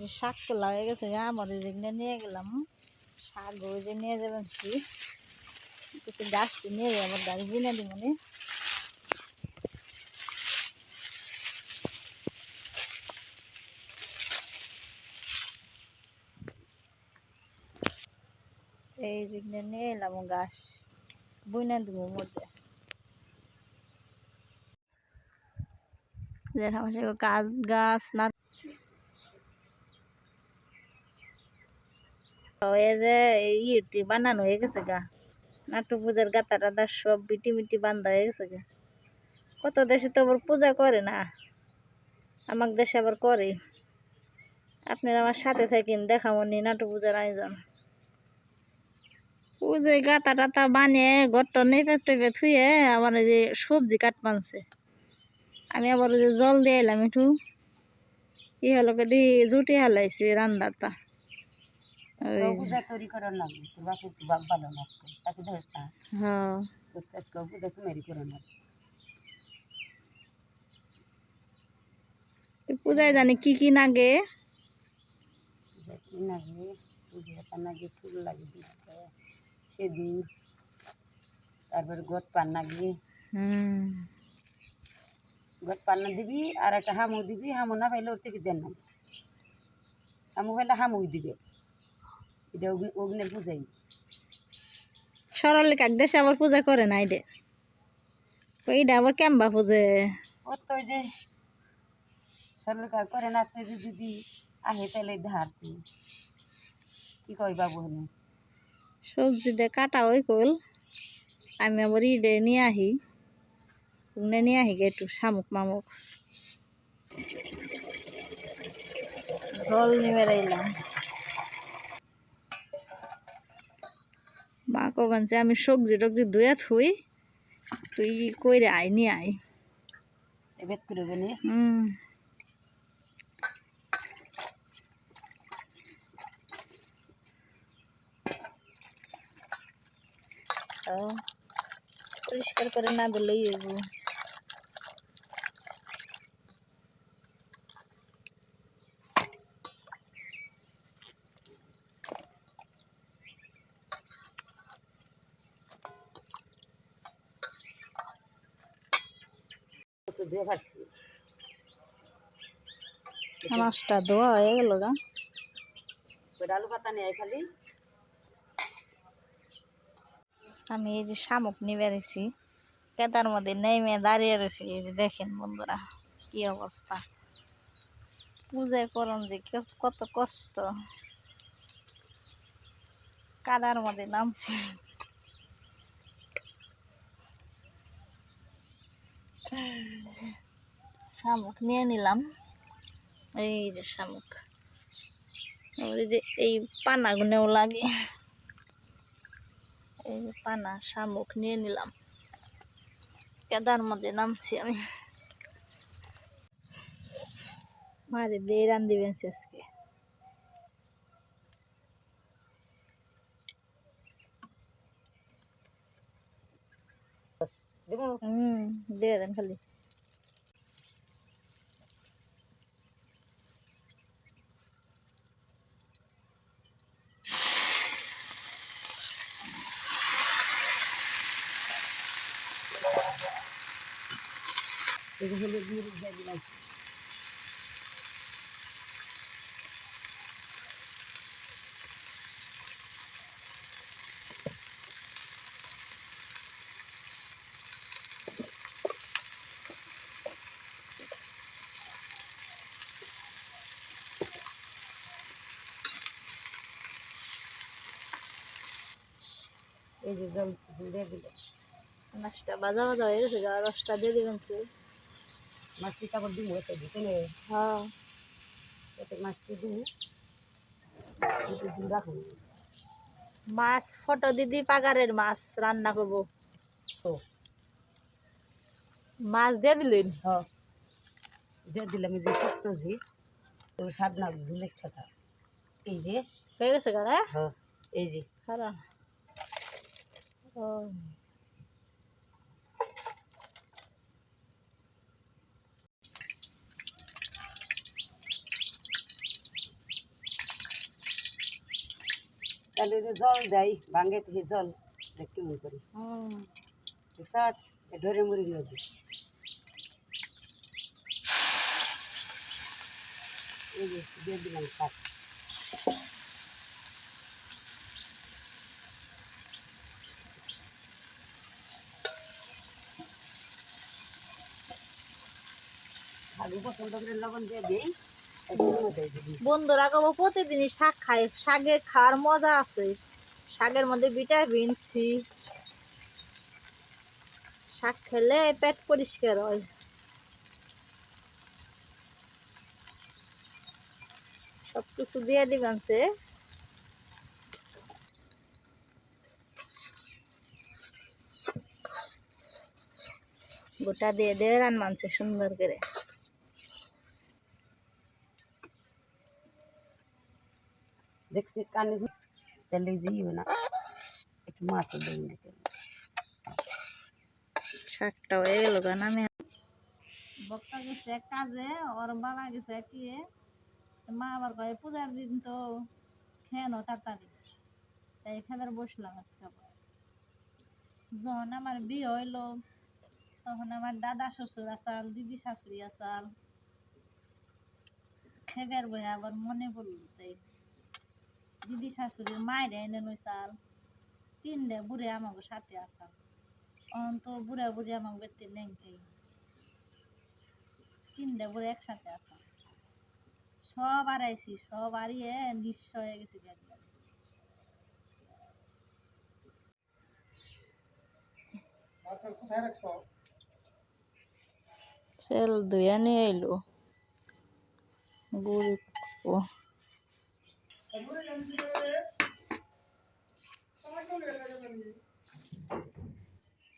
যে শাক তোলা হয়ে গেছে গা আমার যেখানে নিয়ে গেলাম। শাক ওই যে নিয়ে যাবেন কি? কিছু গাছ তো নিয়ে যাব গাড়ি কিনে দিব নি। এই যেখানে নিয়ে এলাম গাছ। বইনা দিব মধ্যে। গাছ গাছ না এই যে ইটি বানানো হয়ে গেছে গা। নাটু পূজার গাতা টাতা সব বিটি মিটি বান্ধা হয়ে গেছে গা। কত দেশে তো আবার পূজা করে না আমার দেশে আবার করে। আপনারা আমার সাথে থাকেন, দেখামনি নাটু পূজার আয়োজন। ওই গাতা টাতা বানিয়ে, ঘরটা নেপে টেপে থুয়ে এই যে সবজি কাট মানছে আমি আবার যে জল দিয়ে এলাম একটু। ই হলো দি জুটি হালাইছি রান্নাটা। পূজা তৈরি করার না তোর বাপু তো বাপ ভালো না আজকে তাকে ধরিস না। হ্যাঁ। তোর তো করো না পূজায় জানি কি কি নাগে? পূজা কি ফুল লাগে সেদিন। তারপরে গোট পান হুম। গোট পান্না দিবি আর একটা হামু দিবি হামু না পাইলে ওর থেকে দেন না। হামু পাইলে হামুই দিবে। এটা অগ্নি অগ্নের পূজাই। সরলে কাক দেশে আবার পূজা করে না এডে এইটা আবার কেমবা পূজে? ওর তো যে সরকার করে না তো যে যদি আহে তাহলে ধার তুই কি কই বাবু হনে সবজিটা কাটা ওই কল আমি আবার ইডে নিয়ে আহি ওখানে নিয়ে আহি গে একটু শামুক মামুক। জল নিয়ে বেড়াইলাম। মা কবেন যে আমি সবজি টবজি ধুয়ে থুই তুই কইরে আই নি? আই হুম পরিষ্কার করে না দিলেই হইব ধুয়ে পারছি মাছটা ধোয়া হয়ে গেল গা। আলু পাতা নেই খালি। আমি এই যে শামুক নিয়ে বেড়েছি কেতার মধ্যে নেমে দাঁড়িয়ে রয়েছি এই যে দেখেন বন্ধুরা কি অবস্থা। পূজায় করুন যে কত কষ্ট। কাদার মধ্যে নামছি। শামুক নিয়ে নিলাম। এই যে শামুক। এই যে এই পানাগুনেও লাগে। এই পানা, শামুক নিয়ে নিলাম। কেদার মধ্যে নামছি আমি। মারে দিয়ে রান দিবেন আজকে। দেবো হুম দিয়ে দেন খালি মরিচ দিয়ে দিলাম এই যে জল দিয়ে বাজা বাজা হয়ে গেছে রসটা দিয়ে দিবেন তো। মাছটি তারপর দিব এতে ভিতরে হ্যাঁ। এতে মাছটি দিব রাখুন মাছ ফটো দিদি পাগারের মাছ রান্না করব। তো? মাছ দিয়ে দিলেন? হ্যাঁ। দিয়ে দিলাম যে শক্ত জি তো স্বাদ না ঝুলের ছাতা এই যে? হয়ে গেছে গা হ্যাঁ? হ্যাঁ এই যে। ও তাহলে যে জল দেয় ভাঙে থেকে জল দেখতে মনে করি। সাত ধরে মরি নদী দিয়ে দিলাম সাত বন্ধুরা কব প্রতিদিনই শাক খায়। শাকে খাওয়ার মজা আছে। শাকের মধ্যে ভিটামিন সি। শাক খেলে পেট পরিষ্কার হয়। সব কিছু দিয়ে দিবেন সে গোটা দিয়ে দিয়ে রান মানছে সুন্দর করে। দেখছি কানে তেলে যেও না একটু মাছও দেই না শাকটা হয়ে গেল গান আমি বক্তা গেছে কাজে ওর বাবা গেছে কি মা আবার কয়ে পূজার দিন তো খেয়ানো তাড়াতাড়ি তাই এখানে বসলাম আজকে যখন আমার বিয়ে হইল তখন আমার দাদা শ্বশুর আসাল দিদি শাশুড়ি আসাল খেবের বই আবার মনে পড়ল তাই দিদি শাশুড়ির মায়ের এনে নইসাল তিনটে বুড়ে আমাকে সাথে আসাল। অন তো বুড়া বুড়ি আমাকে বেতে নেংকেই তিনটে বুড়ে একসাথে আসা সব আড়াইছি সব আড়িয়ে নিঃস্ব হয়ে গেছি একবারে সেল ধুয়ে নিয়ে এলো গুড়ি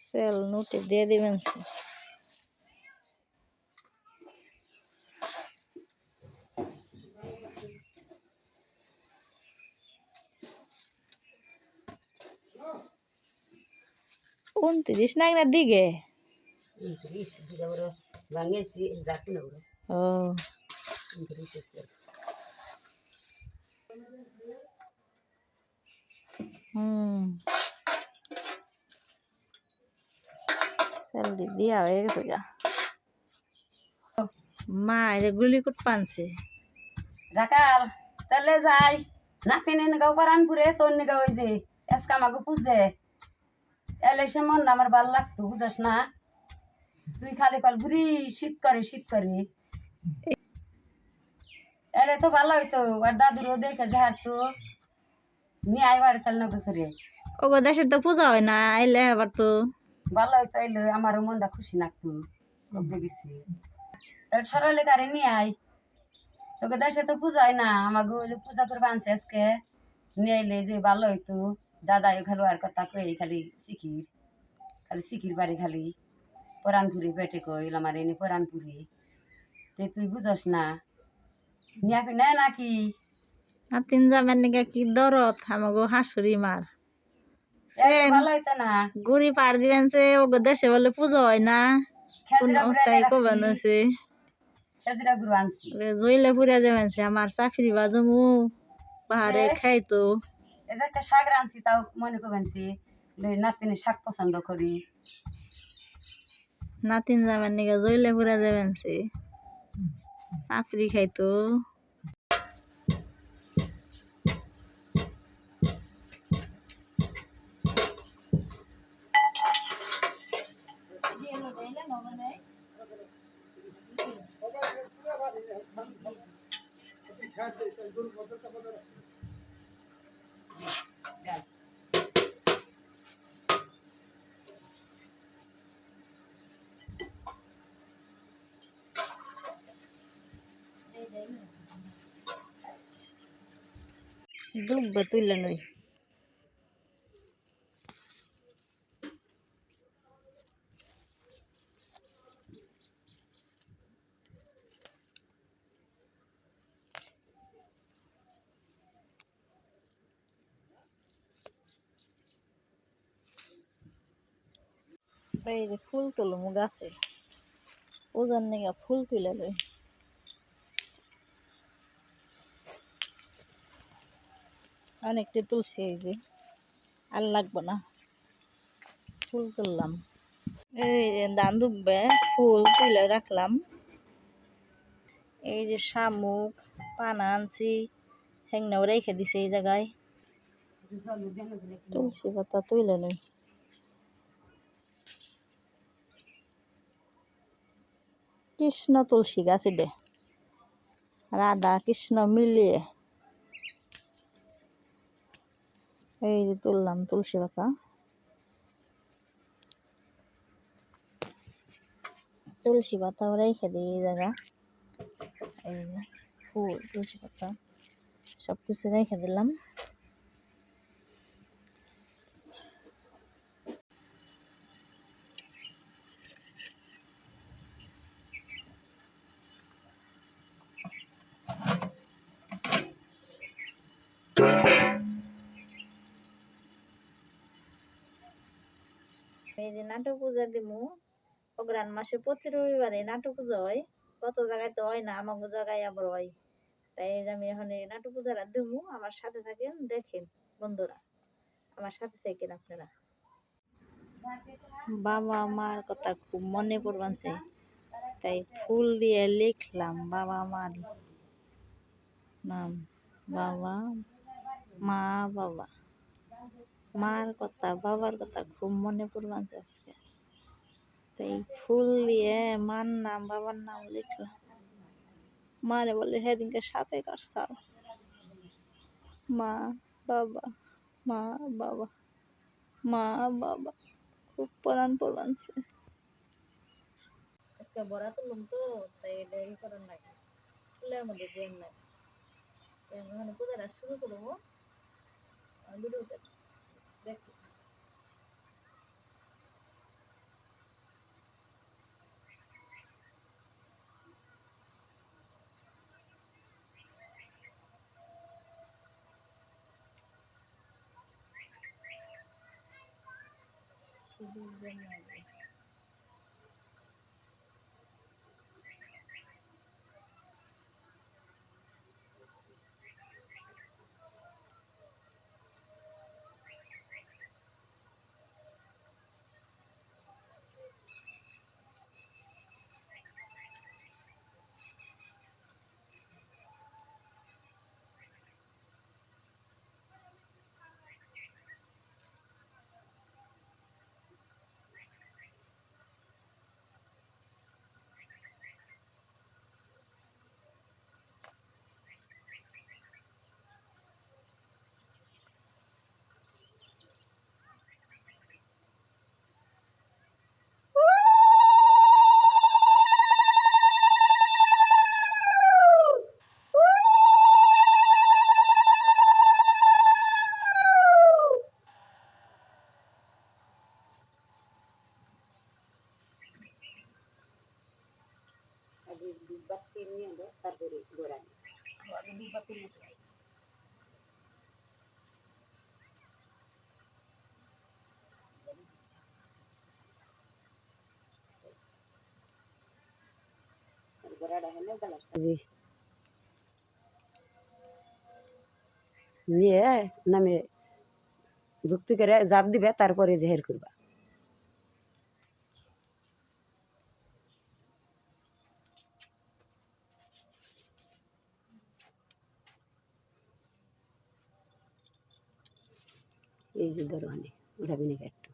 সেল নোটে দিয়ে দিবেন সে উনত্রিশ না একনা দিকে উনত্রিশ যেটা ওরা ভাঙিয়েছি যাচ্ছি না ওরা ও স্যালারি দিয়া হয়ে গেছে গা। মা এটা গুলি কুট পানছে। রাকাল তাহলে যাই। নাতিনে নিগাও বারানপুরে তোর নিগা ওই যে এসকা আমাকে পুজে। এলে সে মন আমার ভালো লাগতো বুঝাস না? তুই খালি কল বুড়ি শীত করে শীত করে। এলে তো ভালো হইতো আর দাদুরও দেখে যাহার তো নিয়ে আই বাড়ি তাল নগে করে। ওগো দেশের তো পূজা হয় না আইলে আবার তো ভালো হইতো এলে আমারও মনটা খুশি কবে গেছি তাহলে সরালে কারে নিয়ে আই তোকে দেশে তো পূজা হয় না আমাকে পূজা করবে আনছে আজকে নিয়ে এলে যে ভালো হইতো। দাদা খালি আর কথা কই খালি শিখির খালি শিখির বাড়ি খালি। পরানপুরি বেটে কইল আমার এনে পরানপুরি। তে তুই বুঝস না। নিয়া নেয় নাকি? নাতিন যাবেন নাকি কি দরদ আমাগো হাসুরি মার না গুড়ি পার দিবেন সে ওগো দেশে বলে পুজো হয় না। তাই কবেন জইলে যাবেন সে আমার চাকরি বাজমু। পাহাড়ে খাইতো। একটা শাক রাঁধছি তাও মনে শাক পছন্দ করি। নাতিন যাবেন নাকি জইলে ফুরিয়া যাবেন সে। চাকরি খাইতো। ডুববে তুইলে নই এই যে ফুল তুলমু গাছে ওজন নিগা ফুল তুলে লই অনেকটা তুলছি এই যে। আর লাগবে না। ফুল তুললাম। এই ধান ডুববে ফুল তুলে রাখলাম। এই যে শামুক, পানা আনছি হ্যাংনাও রেখে দিছে এই জায়গায়। তুলসী পাতা তুলে নেই। কৃষ্ণ তুলসী গাছ দে। রাধা কৃষ্ণ মিলিয়ে। এই যে তুললাম তুলসী পাতা। তুলসী পাতা রেখে দিই এই জায়গা। এই ফুল, তুলসী পাতা সব কিছু রেখে দিলাম। এই যে নাটক পূজা দিমু, অগ্রাণ মাসে প্রতি রবিবারে নাটক পূজা হয়, কত জায়গায় তো হয় না আমাকে জায়গায় আবার হয়। তাই আমি এখন এই নাটক পূজাটা দিমু, আমার সাথে থাকেন, দেখেন বন্ধুরা, আমার সাথে থাকেন আপনারা। বাবা মার কথা খুব মনে পড়বানছে তাই ফুল দিয়ে লিখলাম বাবা মার নাম, বাবা, মা, বাবা। মার কথা, বাবার কথা খুব মনে পড়বানছে আজকে। তাই ফুল দিয়ে মার নাম, বাবার নাম লিখলাম মারে বলে সেদিনকে সাপে কাটছাল। মা, বাবা মা বাবা মা, বাবা, খুব পরাণ পড়বানছে আজকে বড়া তুলুম তো, তাই ই করার নাই। ফুলের মধ্যে দিয়ে নাই। শুরু করব। দেখি শুধু দিয়ে নাই তারপরে গোড়ানি আগে দুই বাতি জি নিয়ে নামে ভক্তি করে জাপ দিবে, তারপরে জেহের করবা। এই যে দরওয়ানে উঠাবি নাকি একটু।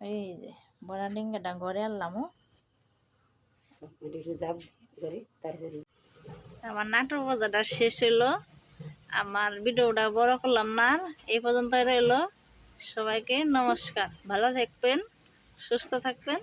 এই যে, বড়া ডিঙ্গাটা ঘরে আমার নাটক বাজারটা শেষ হলো আমার ভিডিওটা বড় করলাম না। এই পর্যন্ত রইল। সবাইকে নমস্কার, ভালো থাকবেন, সুস্থ থাকবেন।